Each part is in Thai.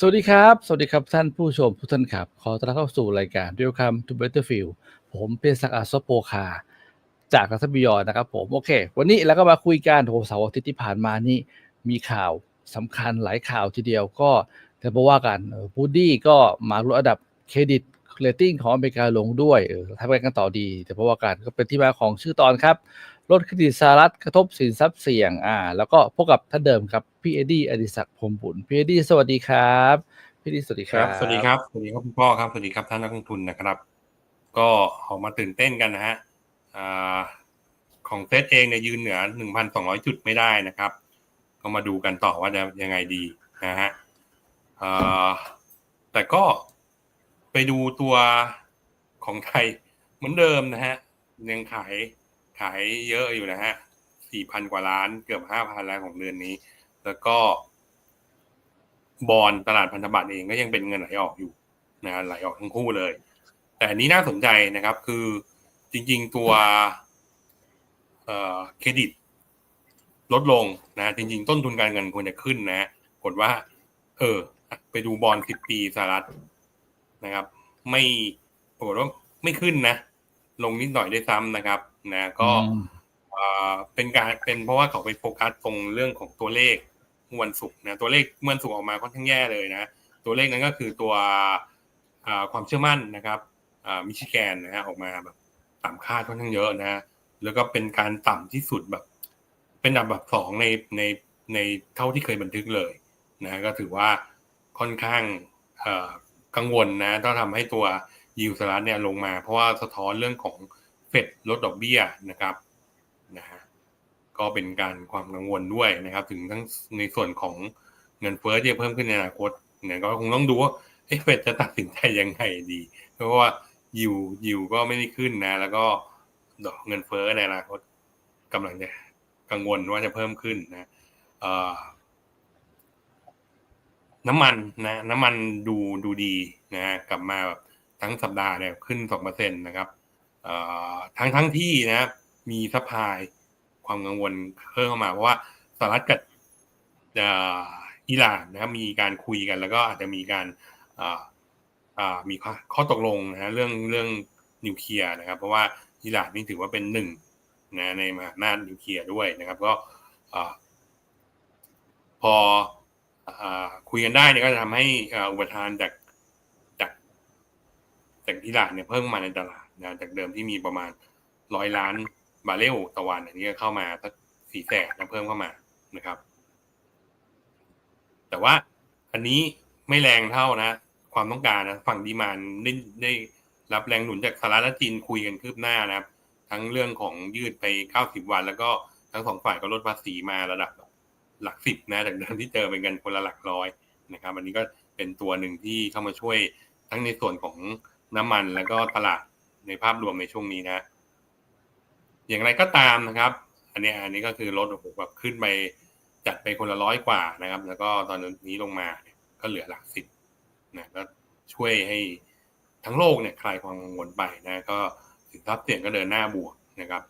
สวัสดีครับ สวัสดีครับท่านผู้ชมทุกท่านครับ ขอต้อนรับเข้าสู่รายการ Welcome to Battlefield ผมเป็นศักอาซโปคา จากรัฐบิยอนนะครับผม โอเค วันนี้เราก็มาคุยกันโหเสาร์อาทิตย์ที่ผ่านมานี่ มีข่าวสำคัญหลายข่าวทีเดียวก็จะบอกว่ากันบูดี้ก็มาลดอันดับเครดิตเรตติ้งของอเมริกาลงด้วยเออทำงานกันต่อดี แต่เพราะว่ากันก็เป็นที่มาของชื่อตอนครับ ลดคดิตสหรัฐกระทบสินทรัพย์เสี่ยงอ่า แล้วก็พบกับท่านเดิมครับ พี่เอ็ดดี้อดิศักดิ์พรมบุญพี่เอ็ดดี้สวัสดีครับพี่เอ็ดดี้สวัสดีครับ สวัสดีครับสวัสดีครับคุณพ่อครับสวัสดีครับท่านนักลงทุนนะครับ ก็ออกมาตื่นเต้นกันนะฮะอ่าของเซตเองเนี่ยยืนเหนือ 1,200 จุดไม่ได้นะครับ ก็มาดูกันต่อว่าจะยังไงดีนะฮะอ่าแต่ก็ไปดูตัวของไทยเหมือนเดิมนะฮะยังขาย ขายเยอะอยู่นะฮะ4,000กว่าล้านเกือบ5,000ล้านของเดือนนี้ แล้วก็ บอลตลาดพันธบัตรเองก็ยังเป็นเงินไหลออกอยู่นะไหลออกทั้งคู่เลย แต่อันนี้น่าสนใจนะครับ คือจริง ๆ ตัวเครดิต ลดลงนะจริง ๆ ต้นทุนการเงินควรจะขึ้นนะกดว่า เออ ไปดูบอลสิบปีสหรัฐนะครับ ไม่ปรากฏว่าไม่ขึ้นนะ ลงนิดหน่อยได้ซ้ำนะครับ นะก็อืมเอ่อเป็นการเป็นเพราะว่าเขาไปโฟกัสตรงเรื่องของตัวเลขเมื่อวันศุกร์นะตัวเลขเมื่อวันศุกร์ออกมาค่อนข้างแย่เลยนะ ตัวเลขนั้นก็คือตัวอ่าความเชื่อมั่นนะครับอ่ามิชิแกนนะฮะออกมาแบบต่ำคาดค่อนข้างเยอะนะ แล้วก็เป็นการต่ำที่สุดแบบ เป็นอันดับแบบสองในในในเท่าที่เคยบันทึกเลยนะก็ถือว่าค่อนข้างเอ่อกังวลนะต้องทำให้ตัวยิวสลัดเนี่ยลงมา เพราะว่าสะท้อนเรื่องของ เฟดลดดอกเบี้ยนะครับนะฮะก็เป็นการความกังวลด้วยนะครับ ถึงทั้งในส่วนของเงินเฟ้อที่จะเพิ่มขึ้นในอนาคตเนี่ยก็คงต้องดูว่าเอ๊ะเฟดจะตัดสินใจยังไงดี เพราะว่ายิวยิวก็ไม่ได้ขึ้นนะ แล้วก็ดอกเงินเฟ้อในอนาคตกำลังจะกังวลว่าจะเพิ่มขึ้นนะเอ่อน้ำมันนะน้ำมันดูดูดีนะฮะกลับมาแบบทั้งสัปดาห์เนี่ยขึ้นสองเปอร์เซ็นต์นะครับ ทั้งทั้งที่นะมีซัพพายความกังวลเพิ่มเข้ามา เพราะว่าสหรัฐกับเอ่ออิหร่านนะครับมีการคุยกัน แล้วก็อาจจะมีการมีข้อตกลงนะเรื่องเรื่องนิวเคลียร์นะครับ เพราะว่าอิหร่านนี่ถือว่าเป็นหนึ่งนะในมหาอำนาจนิวเคลียร์ด้วยนะครับ ก็พออคุยกันได้เนี่ยก็จะทำให้อุปทานจากจากจากอิหร่านเนี่ยเพิ่มมาในตลาด นะจากเดิมที่มีประมาณร้อยล้านบาร์เรลต่อวันอันนี้ก็เข้ามาสักสี่แสนเพิ่มเข้ามานะครับ แต่ว่าอันนี้ไม่แรงเท่านะ ความต้องการนะฝั่งดีมานได้ได้รับแรงหนุนจากสหรัฐและจีนคุยกันคืบหน้านะครับ ทั้งเรื่องของยืดไปเก้าสิบวัน แล้วก็ทั้งสองฝ่ายก็ลดภาษีมาระดับหลักสิบนะจากเดิมที่เจอเป็นกันคนละหลักร้อยนะครับ อันนี้ก็เป็นตัวหนึ่งที่เข้ามาช่วยทั้งในส่วนของน้ำมันแล้วก็ตลาด ในภาพรวมในช่วงนี้นะ อย่างไรก็ตามนะครับ อันนี้อันนี้ก็คือลดโอ้โหแบบขึ้นไปจัดไปคนละร้อยกว่านะครับ แล้วก็ตอนนี้ลงมาเนี่ยก็เหลือหลักสิบนะก็ช่วยให้ทั้งโลกเนี่ยคลายความกังวลไปนะก็สินทรัพย์เสี่ยงก็เดินหน้าบวกนะครับ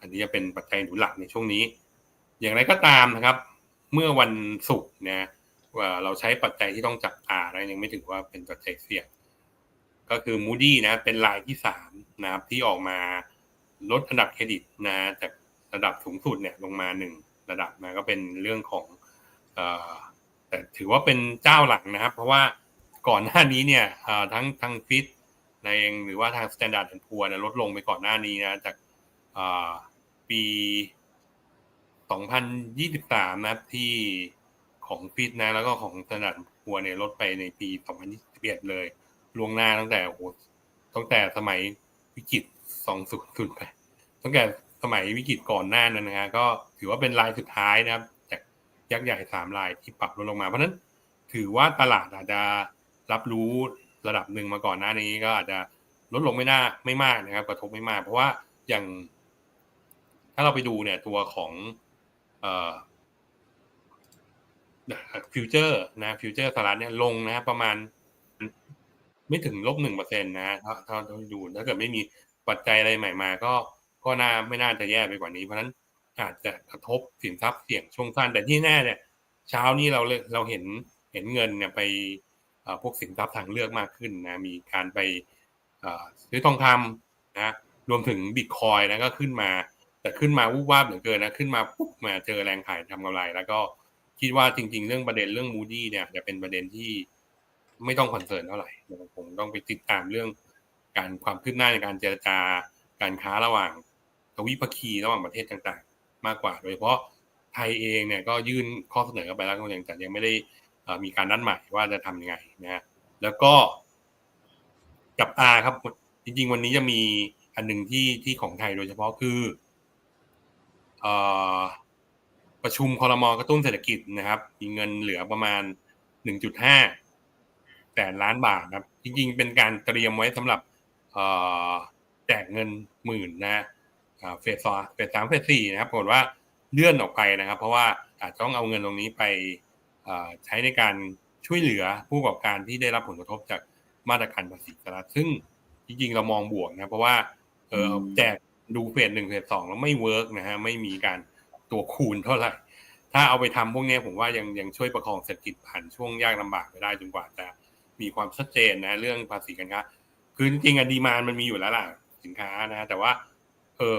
อันนี้จะเป็นปัจจัยหนุนหลักในช่วงนี้ อย่างไรก็ตามนะครับ เมื่อวันศุกร์นะว่าเราใช้ปัจจัยที่ต้องจับตาแล้วยังไม่ถือว่าเป็นปัจจัยเสี่ยง ก็คือ Moody นะเป็นรายที่สามนะครับที่ออกมาลดอันดับเครดิตนะจากระดับสูงสุดเนี่ยลงมาหนึ่งระดับนะก็เป็นเรื่องของอแต่ถือว่าเป็นเจ้าหลักนะครับ เพราะว่าก่อนหน้านี้เนี่ยทั้งทั้งฟิตในเองหรือว่าทาง Standard Poor's เนี่ยลดลงไปก่อนหน้านี้นะจากเอ่อปี 2023 นะครับที่ของฟิตนะแล้วก็ของ Standard Poor's เนี่ยลดไปในปี 2021 เลย ล่วงหน้าตั้งแต่โอ้โหตั้งแต่สมัยวิกฤตสองศูนย์ศูนย์ไปตั้งแต่สมัยวิกฤตก่อนหน้านั้นนะฮะก็ถือว่าเป็นรายสุดท้ายนะครับ จากยักษ์ใหญ่สามรายที่ปรับลดลงมา เพราะฉะนั้นถือว่าตลาดอาจจะรับรู้ระดับหนึ่งมาก่อนหน้านี้ก็อาจจะลดลงไม่น่าไม่มากนะครับ กระทบไม่มาก เพราะว่าอย่าง ถ้าเราไปดูเนี่ยตัวของเอ่อฟิวเจอร์นะฟิวเจอร์สหรัฐเนี่ยลงนะประมาณ ไม่ถึงลบหนึ่งเปอร์เซ็นต์นะถ้าถ้าดูถ้าเกิดไม่มีปัจจัยอะไรใหม่มาก็ก็น่าไม่น่าจะแย่ไปกว่านี้เพราะฉะนั้นอาจจะกระทบสินทรัพย์เสี่ยงช่วงสั้นแต่ที่แน่เนี่ย เช้านี้เราเราเห็นเห็นเงินเนี่ยไปพวกสินทรัพย์ทางเลือกมากขึ้นนะมีการไปซื้อทองคำนะรวมถึงบิตคอยนะก็ขึ้นมา แต่ขึ้นมาวูบวาบเหลือเกินนะขึ้นมาปุ๊บมาเจอแรงขายทำกำไร แล้วก็คิดว่าจริง ๆ เรื่องประเด็นเรื่องมูดี้เนี่ยจะเป็นประเด็นที่ ไม่ต้องคอนเซิร์นเท่าไหร่นะครับผมต้องไปติดตามเรื่องการความคืบหน้าในการเจรจาการค้าระหว่างทวิภคีระหว่างประเทศต่างๆ มากกว่า โดยเฉพาะไทยเองเนี่ยก็ยื่นข้อเสนอไปแล้วก็ยังแต่ยังไม่ได้มีการนัดหมายว่าจะทำยังไงนะฮะแล้วก็กับอาครับจริง ๆ วันนี้จะมีอันหนึ่งที่ที่ของไทยโดยเฉพาะคือเอ่อประชุมคอรมอกระตุ้นเศรษฐกิจนะครับ มีเงินเหลือประมาณ 1.5 แสนล้านบาทครับ จริงๆ เป็นการเตรียมไว้สำหรับเอ่อแจกเงินหมื่นนะอ่าเฟสสองเฟสสามเฟสสี่นะครับปรากฏว่าเลื่อนออกไปนะครับ เพราะว่าอาจจะต้องเอาเงินตรงนี้ไปเอ่อใช้ในการช่วยเหลือผู้ประกอบการที่ได้รับผลกระทบจากมาตรการภาษีสารัฐซึ่งจริงๆ เรามองบวกนะ เพราะว่าเออแจกดูเฟสหนึ่งเฟสสองแล้วไม่เวิร์กนะฮะไม่มีการตัวคูณเท่าไหร่ ถ้าเอาไปทำพวกนี้ผมว่ายังยังช่วยประคองเศรษฐกิจผ่านช่วงยากลำบากไปได้จนกว่าจะ มีความชัดเจนนะเรื่องภาษีการค้าคือจริงๆอะดีมานมันมีอยู่แล้วล่ะสินค้านะแต่ว่า เออ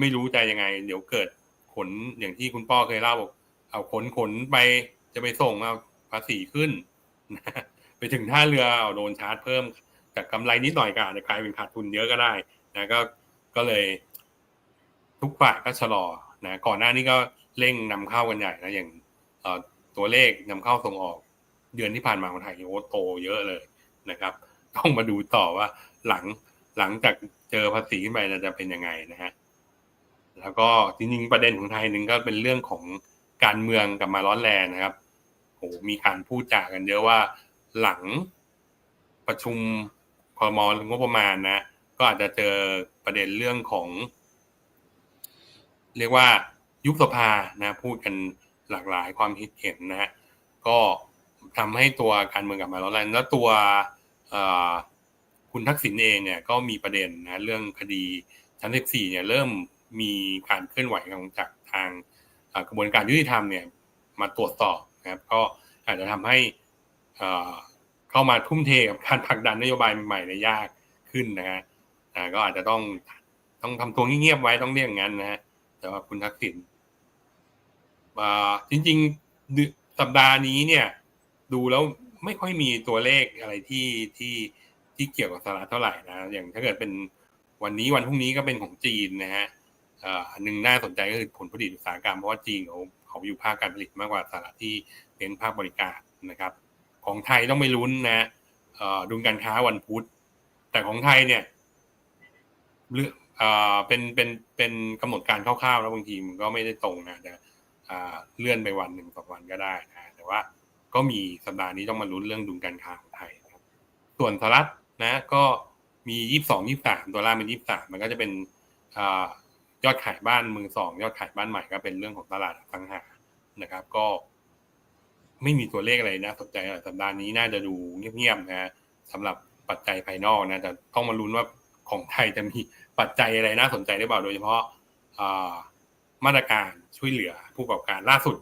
ไม่รู้ใจยังไง เดี๋ยวเกิดขนอย่างที่คุณป้อเคยเล่าบอกเอาขนขนไปจะไปส่งเอาภาษีขึ้นนะไปถึงท่าเรือเอาโดนชาร์จเพิ่มจากกำไรนิดหน่อยก็อาจจะกลายเป็นขาดทุนเยอะก็ได้นะก็ก็เลย ทุกฝ่ายก็ชะลอนะก่อนหน้านี้ก็เร่งนำเข้ากันใหญ่นะอย่างเอ่อตัวเลขนำเข้าส่งออก เดือนที่ผ่านมาของไทยโอ้โตเยอะเลยนะครับ ต้องมาดูต่อว่าหลังหลังจากเจอภาษีขึ้นไปจะเป็นยังไงนะฮะแล้วก็จริงๆประเด็นของไทยหนึ่งก็เป็นเรื่องของการเมืองกลับมาร้อนแรงนะครับโอ้มีการพูดจากันเยอะว่าหลังประชุมคอรมองบประมาณนะ ก็อาจจะเจอประเด็นเรื่องของ เรียกว่ายุบสภานะ พูดกันหลากหลายความคิดเห็นนะฮะก็ ทำให้ตัวการเมืองกลับมาร้อนแรงแล้วตัวคุณทักษิณเองเนี่ยก็มีประเด็นนะเรื่องคดีชั้น14เนี่ยเริ่มมีการเคลื่อนไหวของจากทางกระบวนการยุติธรรมเนี่ยมาตรวจสอบนะครับก็อาจจะทำให้เข้ามาทุ่มเทกับการผลักดันนโยบายใหม่ๆในยากขึ้นนะฮะก็อาจจะต้องต้องทำตัวเงียบๆไว้ต้องเรียกอย่างนั้นนะฮะแต่ว่าคุณทักษิณจริงๆสัปดาห์นี้เนี่ย ดูแล้วไม่ค่อยมีตัวเลขอะไรที่ที่ที่เกี่ยวกับสหรัฐเท่าไหร่นะ อย่างถ้าเกิดเป็นวันนี้วันพรุ่งนี้ก็เป็นของจีนนะฮะอันหนึ่งน่าสนใจก็คือผลผลิตอุตสาหกรรมเพราะว่าจีนเขาเขาอยู่ภาคการผลิตมากกว่าสหรัฐที่เป็นภาคบริการนะครับ ของไทยต้องไปลุ้นนะดุลการค้าวันพุธ แต่ของไทยเนี่ยเรื่องอ่าเป็นเป็นเป็นกำหนดการคร่าวๆแล้วบางทีมันก็ไม่ได้ตรงนะแต่เลื่อนไปวันหนึ่งสองวันก็ได้นะแต่ว่า ก็มีสัปดาห์นี้ต้องมาลุ้นเรื่องดุลการค้าของไทยครับส่วนสหรัฐนะก็มียี่สองยี่สามตัวล่างเป็นยี่สามมันก็จะเป็นอยอดขายบ้านมือสองยอดขายบ้านใหม่ก็เป็นเรื่องของตลาดอสังหานะครับ ก็ไม่มีตัวเลขอะไรนะสนใจสัปดาห์นี้น่าจะดูเงียบๆนะสำหรับปัจจัยภายนอกนะแต่ต้องมาลุ้นว่าของไทยจะมีปัจจัยอะไรน่าสนใจหรือเปล่าโดยเฉพาะมาตรการช่วยเหลือผู้ประกอบการล่าสุด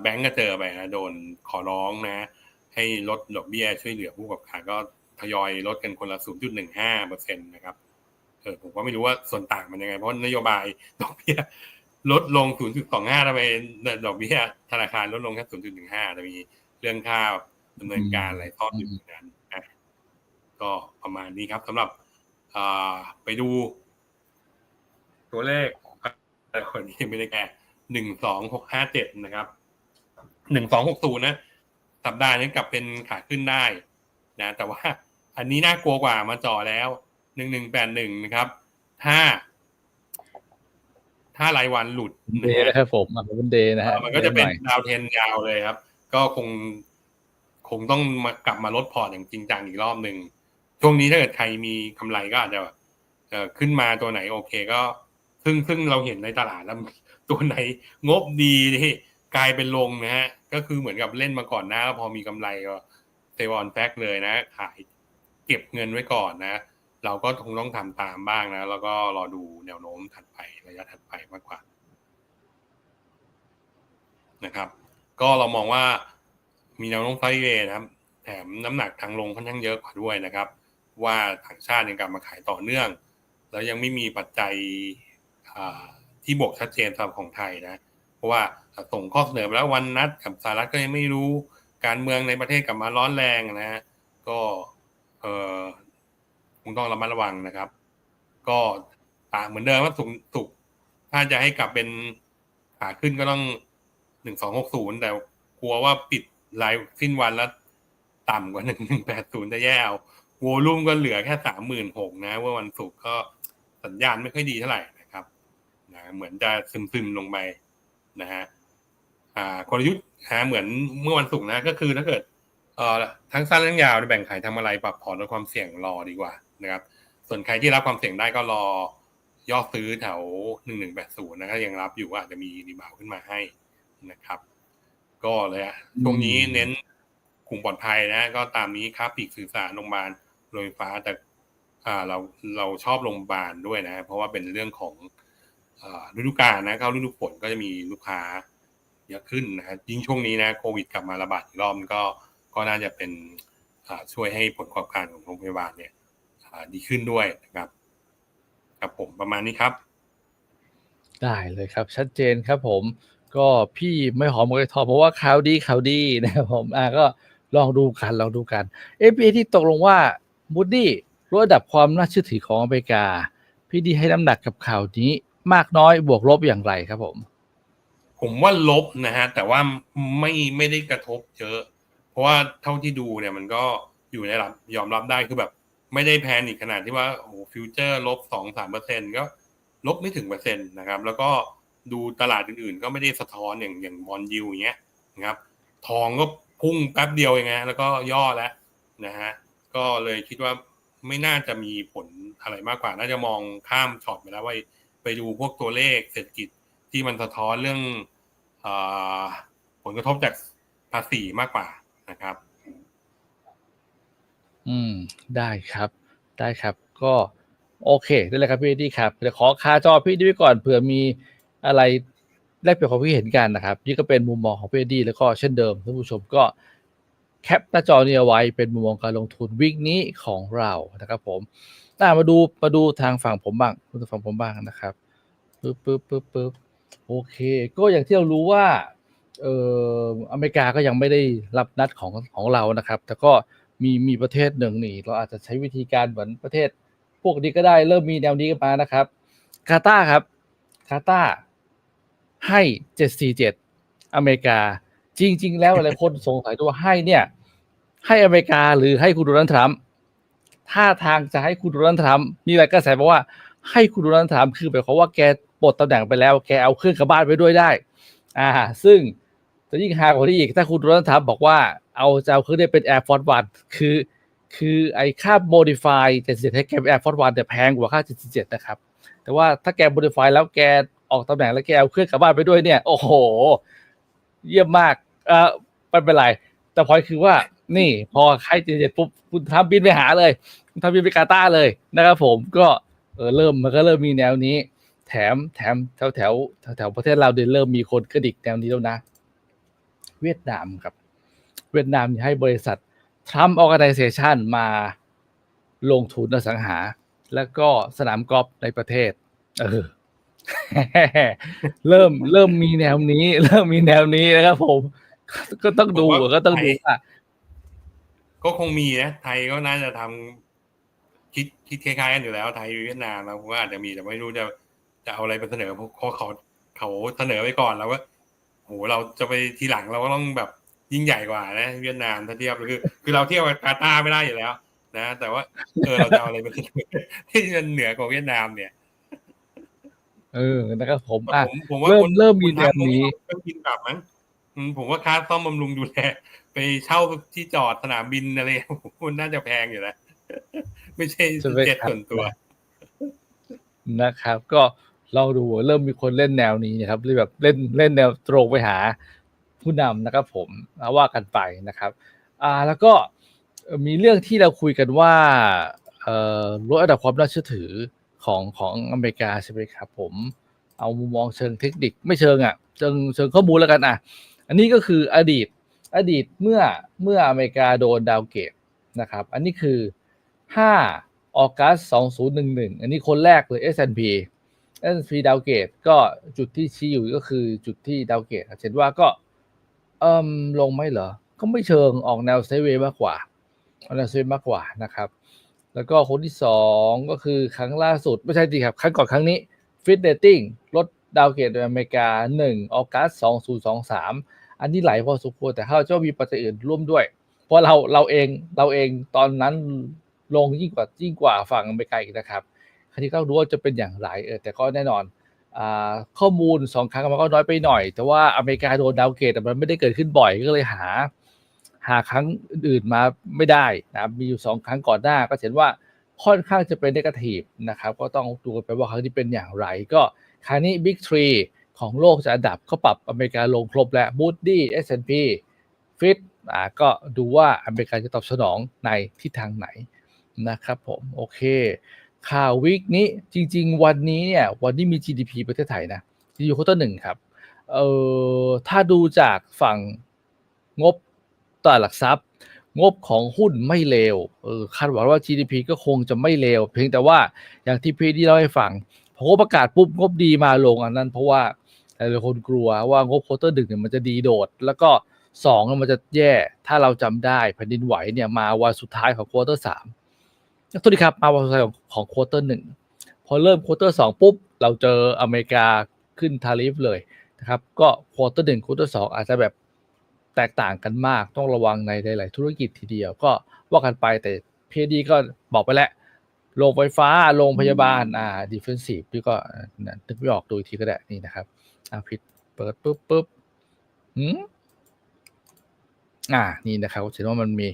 แบงก์ก็เจอไปนะโดนขอร้องนะ ให้ลดดอกเบี้ยช่วยเหลือผู้ประกอบการก็ทยอยลดกันคนละ 0.15เปอร์เซ็นต์นะครับเออผมก็ไม่รู้ว่าส่วนต่างมันยังไง เพราะนโยบายดอกเบี้ยลดลง 0.25ทำไมดอกเบี้ยธนาคารลดลงแค่ 0.15จะมีเรื่องค่าดำเนินการอะไรซ่อนอยู่ในนั้นนะก็ประมาณนี้ครับสำหรับไปดู ตัวเลขแต่คนนี้ไม่ได้แก่หนึ่งสองหกห้าเจ็ดนะครับ หนึ่งสองหกศูนย์นะ สัปดาห์นี้กลับเป็นขาขึ้นได้นะ แต่ว่าอันนี้น่ากลัวกว่ามาจ่อแล้วหนึ่งหนึ่งแปดหนึ่งนะครับ ถ้า ถ้ารายวันหลุดเดย์นะครับผมมันเป็นเดย์นะฮะมันก็จะเป็นดาวเทนยาวเลยครับ ก็คงคงต้องมากลับมาลดพอร์ตอย่างจริงจังอีกรอบหนึ่งช่วงนี้ถ้าเกิดใครมีกำไรก็อาจจะเอ่อขึ้นมาตัวไหนโอเคก็ซึ่งซึ่งเราเห็นในตลาดแล้วตัวไหนงบดีที่ กลายเป็นลงนะฮะ ก็คือเหมือนกับเล่นมาก่อนหน้าแล้วพอมีกำไรก็เซวอนแฟกเลยนะ ขายเก็บเงินไว้ก่อนนะ เราก็คงต้องทำตามบ้างนะ แล้วก็รอดูแนวโน้มถัดไประยะถัดไปมากกว่านะครับ ก็เรามองว่ามีแนวโน้มไซเวยนะครับ แถมน้ำหนักทางลงค่อนข้างเยอะกว่าด้วยนะครับ ว่าต่างชาติยังกลับมาขายต่อเนื่อง แล้วยังไม่มีปัจจัยที่บวกชัดเจนสำหรับของไทยนะ เพราะว่า ส่งข้อเสนอไปแล้ววันนัดกับสหรัฐก็ยังไม่รู้การเมืองในประเทศกลับมาร้อนแรงนะฮะก็เออคงต้องระมัดระวังนะครับ ก็ตาเหมือนเดิมว่าสุกสุกถ้าจะให้กลับเป็นขาขึ้นก็ต้องหนึ่งสองหกศูนย์แต่กลัวว่าปิดรายสิ้นวันแล้วต่ำกว่าหนึ่งหนึ่งแปดศูนย์จะแย่เอาวอลุ่มก็เหลือแค่สามหมื่นหกนะเมื่อวันศุกร์ก็สัญญาณไม่ค่อยดีเท่าไหร่นะครับนะเหมือนจะซึมๆลงไปนะฮะ อ่ากลยุทธ์ฮะเหมือนเมื่อวันศุกร์นะก็คือถ้าเกิดเอ่อทั้งสั้นทั้งยาวแบ่งขายทำอะไรปรับพอร์ตลดความเสี่ยงรอดีกว่านะครับ ส่วนใครที่รับความเสี่ยงได้ก็รอย่อซื้อแถวหนึ่งหนึ่งแปดศูนย์นะครับยังรับอยู่ก็อาจจะมีรีบาวด์ขึ้นมาให้นะครับ ก็เลยอะช่วงนี้เน้นกลุ่มปลอดภัยนะ ก็ตามนี้ครับปีกสื่อสารโรงพยาบาลโรงไฟฟ้าแต่อ่าเราเราชอบโรงพยาบาลด้วยนะ เพราะว่าเป็นเรื่องของอ่าฤดูกาลนะเข้าฤดูฝนก็จะมีลูกค้า เยอะขึ้นนะฮะยิ่งช่วงนี้นะโควิดกลับมาระบาดอีกรอบก็ก็น่าจะเป็นช่วยให้ผลประกอบการของโรงพยาบาลเนี่ยดีขึ้นด้วยนะครับครับผมประมาณนี้ครับ ได้เลยครับ ชัดเจนครับผม ก็พี่ไม่หอมไม่ทอเพราะว่าข่าวดีข่าวดีนะครับผมอ่าก็ลองดูกันลองดูกัน FPA ที่ตกลงว่ามูดดี้ลดระดับความน่าเชื่อถือของอเมริกา พี่ดีให้น้ำหนักกับข่าวนี้มากน้อยบวกลบอย่างไรครับผม ผมว่าลบนะฮะ แต่ว่าไม่ไม่ได้กระทบเยอะ เพราะว่าเท่าที่ดูเนี่ยมันก็อยู่ในระดับยอมรับได้คือแบบ ไม่ได้แพนอีกขนาดที่ว่าโอ้ฟิวเจอร์ลบสองสามเปอร์เซ็นก็ลบไม่ถึงเปอร์เซ็นต์นะครับ แล้วก็ดูตลาดอื่นๆ ก็ไม่ได้สะท้อนอย่างอย่างบอลยูอย่างเงี้ยนะครับ ทองก็พุ่งแป๊บเดียวเองนะแล้วก็ย่อแล้วนะฮะก็เลยคิดว่าไม่น่าจะมีผลอะไรมากกว่า น่าจะมองข้ามช็อตไปแล้วว่าไปดูพวกตัวเลขเศรษฐกิจ ที่มันสะท้อนเรื่องอผลกระทบจากภาษีมากกว่านะครับ อืม ได้ครับ ได้ครับ ก็โอเค ได้เลยครับพี่ดีครับเดี๋ยวขอคาจอพี่ดีไว้ก่อนเผื่อมีอะไรแลกเปลี่ยนความคิดเห็นกันนะครับ นี่ก็เป็นมุมมองของพี่ดีแล้วก็เช่นเดิมท่านผู้ชมก็แคปหน้าจอนี้เอาไว้เป็นมุมมองการลงทุนวิกนี้ของเรานะครับ ผมอ่ามาดูมาดูทางฝั่งผมบ้างมาดูฝั่งผมบ้างนะครับปึ๊บปึ๊บปึ๊บปึ๊บ โอเค ก็อย่างที่เรารู้ว่าเอ่ออเมริกาก็ยังไม่ได้รับนัดของของเรานะครับ แต่ก็มีมีประเทศหนึ่งนี่เราอาจจะใช้วิธีการเหมือนประเทศ พวกนี้ก็ได้เริ่มมีแนวนี้กันมานะครับกาตาร์ครับกาตาให้747อเมริกา จริง ๆ แล้วหลายคนสงสัยตัวให้เนี่ย ให้อเมริกาหรือให้คุณโดนัลด์ทรัมป์ท่าทางจะให้คุณโดนัลด์ทรัมป์มีหลายกระแสบอกว่าให้คุณโดนัลด์ทรัมป์คือหมายความว่าแก ปลดตำแหน่งไปแล้วแกเอาเครื่องกลับบ้านไปด้วยได้ อ่า ซึ่งจะยิ่งฮากว่านี้อีกถ้าคุณโดนัลด์ทรัมบอกว่าเอาจะเอาเครื่องนี้เป็น Air Force One คือ คือไอ้ค่า modify 77ให้แกเป็น Air Force One แต่แพงกว่าค่า 77 นะครับ แต่ว่าถ้าแก modify แล้วแกออกตำแหน่งแล้วแกเอาเครื่องกลับบ้านไปด้วยเนี่ย โอ้โห เยี่ยมมาก เออไม่เป็นไร แต่พอยคือว่า นี่พอใคร77ปุ๊บคุณทำบินไปหาเลย คุณทำบินไปกาตาเลยนะครับผมก็เออเริ่มมันก็เริ่มมีแนวนี้ แถมแถมแถวแถวแถวแถวประเทศเราเดินเริ่มมีคนกระดิกแนวนี้แล้วนะ เวียดนามครับ เวียดนามให้บริษัท Trump Organization มาลงทุนอสังหา แล้วก็สนามกอล์ฟในประเทศ เออเริ่มเริ่มมีแนวนี้ เริ่มมีแนวนี้นะครับผม ก็ต้องดูผมว่าก็ต้องดูว่าก็คงมีนะไทยก็น่าจะทำคิดคิดคล้ายๆกันอยู่แล้วไทยเวียดนามเราก็อาจจะมีแต่ไม่รู้จะ จะเอาอะไรไปเสนอเพราะเขาเขาเขาเสนอไปก่อนแล้วว่าโหเราจะไปทีหลังเราก็ต้องแบบยิ่งใหญ่กว่านะเวียดนามถ้าเทียบคือ คือเราเทียบกับกาตาร์ไม่ได้อยู่แล้ว นะ แต่ว่าเออเราจะเอาอะไรไปเสนอที่มันเหนือกว่าเวียดนามเนี่ยเออนะครับผมอะผมผมว่าเริ่มคนเริ่มมีคุณแนวทำนี้ต้องกินกลับมั้งอืมผมว่าค่าซ่อมบำรุงดูแลไปเช่าที่จอดสนามบินอะไรคุณน่าจะแพงอยู่แล้วไม่ใช่ใช่ไหมเจ็ตครับส่วนตัวนะครับ ก็ ลองดูเริ่มมีคนเล่นแนวนี้นะครับหรือแบบเล่นเล่นแนวตรงไปหาผู้นำนะครับผมว่ากันไปนะครับอ่าแล้วก็มีเรื่องที่เราคุยกันว่าเอ่อลดระดับความน่าเชื่อถือของของอเมริกาใช่ไหมครับผมเอามุมมองเชิงเทคนิคไม่เชิงอะเชิงเชิงข้อมูลแล้วกันอะอันนี้ก็คืออดีตอดีตเมื่อเมื่ออเมริกาโดนดาวเกตนะครับอันนี้คือ 5ออกัส2011 อันนี้คนแรกเลย S&P S&P ดาวเกตก็จุดที่ชี้อยู่ก็คือจุดที่ดาวเกตเห็นว่าก็เอ่มลงไหมเหรอ ก็ไม่เชิงออกแนวไซเวย์มากกว่าออกแนวไซเวย์มากกว่านะครับ แล้วก็คนที่สองก็คือครั้งล่าสุด ไม่ใช่ดีครับ ครั้งก่อนครั้งนี้ฟิตเดตติ้งลดดาวเกตอเมริกา1ออกัส2023อันนี้ไหลพอสมควรแต่ถ้าเจะมีปัจจัยอื่นร่วมด้วย เพราะเราเราเองเราเองตอนนั้นลงยิ่งกว่ายิ่งกว่าฝั่งอเมริกาอีกนะครับ คราวนี้ก็รู้ว่าจะเป็นอย่างไรเออแต่ก็แน่นอนอข้อมูลสองครั้งมันก็น้อยไปหน่อย แต่ว่าอเมริกาโดนดาวเกตแต่มันไม่ได้เกิดขึ้นบ่อยก็เลยหา หาครั้งอื่นมาไม่ได้นะมีอยู่สองครั้งก่อนหน้า ก็เห็นว่าค่อนข้างจะเป็นนกาทีฟนะครับก็ต้องดูกันไปว่าครั้งนี้เป็นอย่างไร ก็ครั้งนี้บิ๊กทรีของโลกจะอันดับก็ปรับอเมริกาลงครบแล้ว Moody S&P ฟิตอ่าก็ดูว่าอเมริกาจะตอบสนองในทิศทางไหนนะครับผมโอเค ข่าววีคนี้จริง ๆ วันนี้เนี่ยวันนี้มี GDP ประเทศไทยนะ GDP ควอเตอร์หนึ่งครับเอ่อถ้าดูจากฝั่งงบตลาดหลักทรัพย์ งบของหุ้นไม่เลวเออคาดหวังว่า GDP ก็คงจะไม่เลวเพียงแต่ว่าอย่างที่พีดีเล่าให้ฟังพอเขาประกาศปุ๊บงบดีมาลงอันนั้นเพราะว่าหลายๆคนกลัวว่างบควอเตอร์หนึ่งเนี่ยมันจะดีโดด แล้วก็สองมันจะแย่ถ้าเราจำได้แผ่นดินไหวเนี่ยมาวันสุดท้ายของควอเตอร์สาม สวัสดีครับมาวันสุดท้ายของของควอเตอร์หนึ่งพอเริ่มควอเตอร์สองปุ๊บ เราเจออเมริกาขึ้นทาริฟเลยนะครับ ก็ควอเตอร์หนึ่งควอเตอร์สองอาจจะแบบแตกต่างกันมากต้องระวังในหลาย ๆ ธุรกิจทีเดียวก็ว่ากันไปแต่พีดีก็บอกไปแล้วโรงไฟฟ้าโรงพยาบาลอ่าดิฟเฟนซีฟนี่ก็นะึกไม่ออกดูอีกทีก็ได้นี่นะครับอ่าผิดเปิดปุ๊บปุ๊บหืมอ่านี่นะครับเห็นว่ามันมี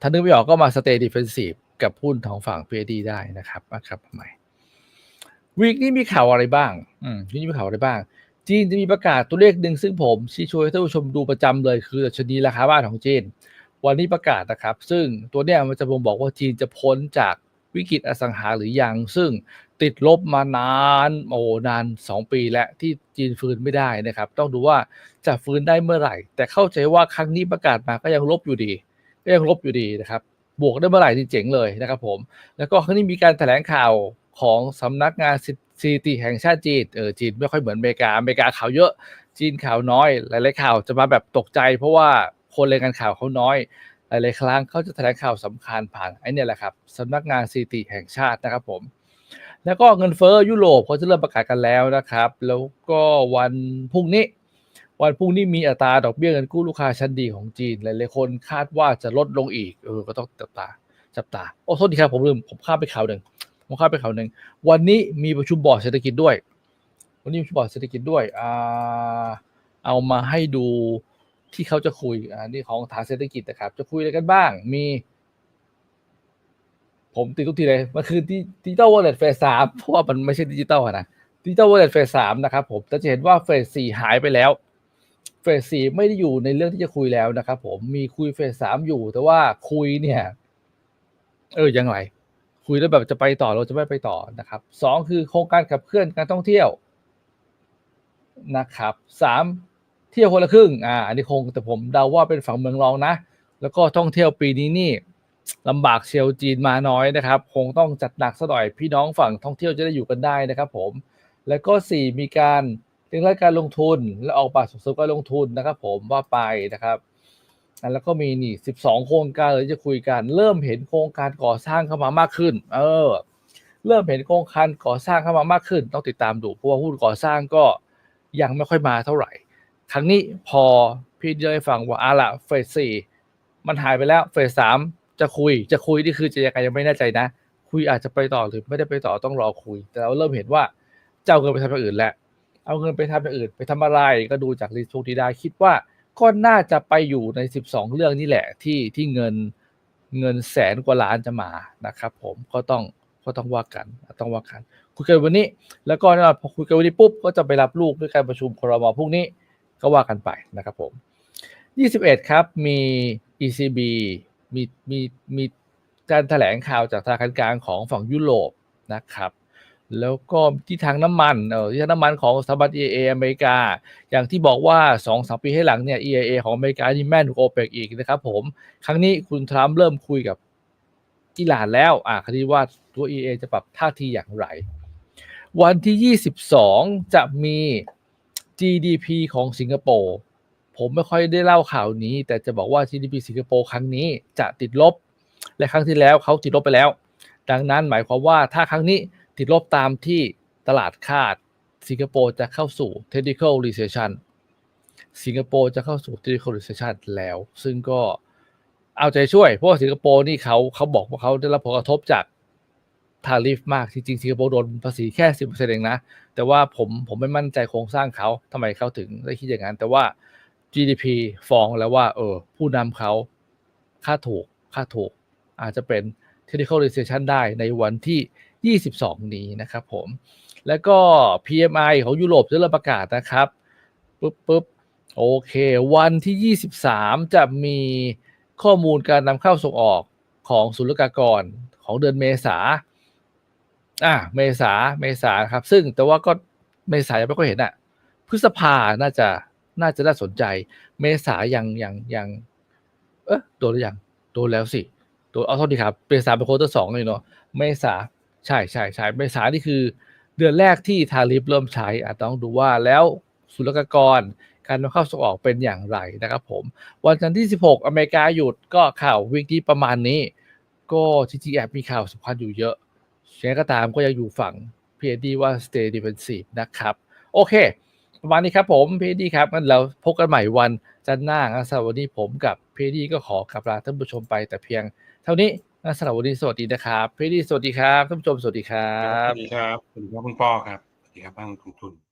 ถ้านึกไม่ออกก็มา stay defensive กับหุ้นของฝั่ง PD ได้นะครับนะครับทำไมวีคนี้มีข่าวอะไรบ้าง อืมวีคนี้มีข่าวอะไรบ้าง จีนจะมีประกาศตัวเลขหนึ่งซึ่งผมชี้ชวนให้ท่านผู้ชมดูประจำเลย คือดัชนีราคาบ้านของจีน วันนี้ประกาศนะครับ ซึ่งตัวเนี้ยมันจะบ่งบอกว่าจีนจะพ้นจากวิกฤตอสังหาหรือยัง ซึ่งติดลบมานานโอ้นาน 2 ปีแล้วที่จีนฟื้นไม่ได้นะครับ ต้องดูว่าจะฟื้นได้เมื่อไหร่ แต่เข้าใจว่าครั้งนี้ประกาศมาก็ยังลบอยู่ดี ก็ยังลบอยู่ดีนะครับ บวกได้เมื่อไหร่นี่เจ๋งเลยนะครับผม แล้วก็ครั้งนี้มีการแถลงข่าวของสำนักงานสถิติแห่งชาติจีนเออจีนไม่ค่อยเหมือนอเมริกาอเมริกาข่าวเยอะจีนข่าวน้อย หลายๆข่าวจะมาแบบตกใจ เพราะว่าคนรายงานข่าวเขาน้อยหลายๆครั้งเขาจะแถลงข่าวสำคัญผ่านไอ้นี่แหละครับสำนักงานสถิติแห่งชาตินะครับผม แล้วก็เงินเฟ้อยุโรปเขาจะเริ่มประกาศกันแล้วนะครับ แล้วก็วันพรุ่งนี้ วันพรุ่งนี้มีอัตราดอกเบี้ยเงินกู้ลูกค้าชั้นดีของจีน หลายๆคนคาดว่าจะลดลงอีก เออ ก็ต้องจับตา จับตา โอ้โทษทีครับผมลืม ผมข้ามไปข่าวหนึ่ง ผมข้ามไปข่าวหนึ่ง วันนี้มีประชุมบอร์ดเศรษฐกิจด้วย วันนี้มีประชุมบอร์ดเศรษฐกิจด้วย อ่า เอามาให้ดูที่เขาจะคุย อ่า นี่ของฐานเศรษฐกิจนะครับ จะคุยอะไรกันบ้าง มี ผมติดทุกทีเลย มันคือดิจิตอลวอลเล็ตเฟสสามเพราะว่ามันไม่ใช่ดิจิตอลนะ ดิจิตอลวอลเล็ตเฟสสามนะครับผมแต่จะเห็นว่าเฟสสี่หายไปแล้ว เฟสสี่ไม่ได้อยู่ในเรื่องที่จะคุยแล้วนะครับผมมีคุยเฟสสามอยู่ แต่ว่าคุยเนี่ย เออยังไงคุยแล้วแบบจะไปต่อเราจะไม่ไปต่อนะครับสองคือโครงการขับเคลื่อนการท่องเที่ยวนะครับสามเที่ยวคนละครึ่งอ่าอันนี้คงแต่ผมเดาว่าเป็นฝั่งเมืองรองนะ แล้วก็ท่องเที่ยวปีนี้นี่ลำบากเชียวจีนมาน้อยนะครับ คงต้องจัดหนักซะหน่อยพี่น้องฝั่งท่องเที่ยวจะได้อยู่กันได้นะครับ ผม แล้วก็สี่มีการ เรื่องการลงทุนและออกบัตรส่งเสริมการลงทุนนะครับ ผมว่าไปนะครับแล้วก็มีนี่สิบสองโครงการเลยจะคุยกัน เริ่มเห็นโครงการก่อสร้างเข้ามามากขึ้น เออ เริ่มเห็นโครงการก่อสร้างเข้ามามากขึ้น ต้องติดตามดูเพราะว่าหุ้นก่อสร้างก็ยังไม่ค่อยมาเท่าไหร่ ครั้งนี้พอพี่เล่าให้ฟังว่าอาละเฟสสี่มันหายไปแล้วเฟสสามจะคุยจะคุยนี่คือจะยังไงยังไม่แน่ใจนะ คุยอาจจะไปต่อหรือไม่ได้ไปต่อต้องรอคุย แต่เราเริ่มเห็นว่าเจะเอาเงินไปทำอย่างอื่นแล้ว เอาเงินไปทำอย่างอื่น ไปทำอะไรก็ดูจากลิสต์พวกที่ได้คิดว่าก็น่าจะไปอยู่ใน 12 เรื่องนี่แหละที่ที่เงินเงินแสนกว่าล้านจะมานะครับ ผมก็ต้องก็ต้องว่ากันต้องว่ากันคุยกันวันนี้ แล้วก็แน่นอนพอคุยกันวันนี้ปุ๊บก็จะไปรับลูกด้วยการประชุมครมพรุ่งนี้ก็ว่ากันไปนะครับผม 21 ครับมี ECB มีมีมีการแถลงข่าวจากธนาคารกลางของฝั่งยุโรปนะครับ แล้วก็ที่ทางน้ำมันเออที่ทางน้ำมันของสถาบัน EIA อเมริกา อย่างที่บอกว่า2อสปีให้หลังเนี่ย EIA ของอเมริกานี่แม่นโอเปกอีกนะครับผม ครั้งนี้คุณทรัมป์เริ่มคุยกับอิหร่านแล้ว อ่าคดีว่าตัว EIA จะปรับท่าทีอย่างไร วันที่ 22 จะมี GDP ของสิงคโปร์ผมไม่ค่อยได้เล่าข่าวนี้ แต่จะบอกว่า GDP สิงคโปร์ครั้งนี้จะติดลบ และครั้งที่แล้วเขาติดลบไปแล้ว ดังนั้นหมายความว่าถ้าครั้งนี้ ติดลบตามที่ตลาดคาด สิงคโปร์จะเข้าสู่ technical recession สิงคโปร์จะเข้าสู่ technical recession แล้ว ซึ่งก็เอาใจช่วย เพราะสิงคโปร์นี่เขาเขาบอกว่าเขาได้รับผลกระทบจากทาริฟมาก จริงๆสิงคโปร์โดนภาษีแค่10%เปอร์เองนะ แต่ว่าผมผมไม่มั่นใจโครงสร้างเขาทำไมเขาถึงได้คิดอย่างนั้น แต่ว่า GDP ฟ้องแล้วว่า เออ ผู้นำเขาค่าถูกค่าถูก อาจจะเป็น technical recession ได้ในวันที่ 22 นี้นะครับผม แล้วก็ PMI ของยุโรปจะเริ่มประกาศนะครับปุ๊บปุ๊บโอเค วันที่ 23 จะมีข้อมูลการนำเข้าส่งออกของศุลกากรของเดือนเมษาอะเมษาเมษาครับ ซึ่งแต่ว่าก็เมษายังไม่ค่อยเห็นอะพฤษภาน่าจะน่าจะน่าสนใจ เมษายังยังยัง เออโดนหรือยังโดนแล้วสิโดนเอาโทษดีครับเมษาเป็นโคตรสองเลยเนาะเมษา ใช่ใช่ใช่เมษานี่คือ เดือนแรกที่ทาริฟเริ่มใช้อาจต้องดูว่าแล้วศุลกากร การนำเข้าส่งออกเป็นอย่างไรนะครับผม วันจันทร์ที่ 16 อเมริกาหยุดก็ข่าววิกที่ประมาณนี้ ก็จริงๆแอบมีข่าวสำคัญอยู่เยอะเช่นก็ตามก็ยังอยู่ฝั่ง PAD ว่า stay defensive นะครับ โอเค ประมาณนี้ครับผม PAD ครับงั้นเราพบกันใหม่วันจันทร์หน้างั้นสำหรับวันนี้ผมกับ PAD ก็ขอกลับลาท่านผู้ชมไปแต่เพียงเท่านี้ สวัสดีสวัสดีนะครับพี่ดีสวัสดีครับท่านผู้ชมสวัสดีครัสบวัสดีครับสวัสดีครับคุณพ่อครับ สวัสดีครับบ้านคุณทุน